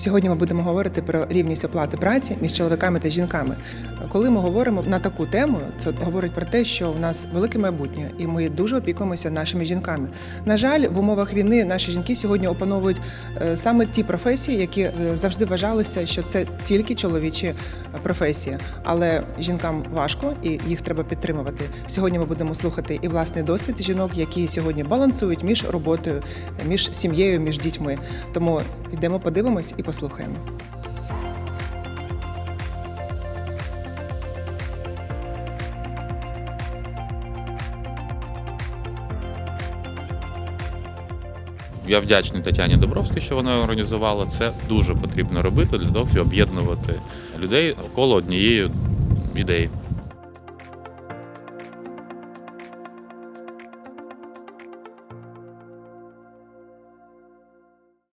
Сьогодні ми будемо говорити про рівність оплати праці між чоловіками та жінками. Коли ми говоримо на таку тему, це говорить про те, що в нас велике майбутнє, і ми дуже опікуємося нашими жінками. На жаль, в умовах війни наші жінки сьогодні опановують е, саме ті професії, які е, завжди вважалися, що це тільки чоловічі професії. Але жінкам важко і їх треба підтримувати. Сьогодні ми будемо слухати і власний досвід жінок, які сьогодні балансують між роботою, між сім'єю, між дітьми. Тому йдемо, подивимось і послухаємо. Я вдячний Тетяні Добровській, що вона організувала це. Дуже потрібно робити для того, щоб об'єднувати людей навколо однієї ідеї.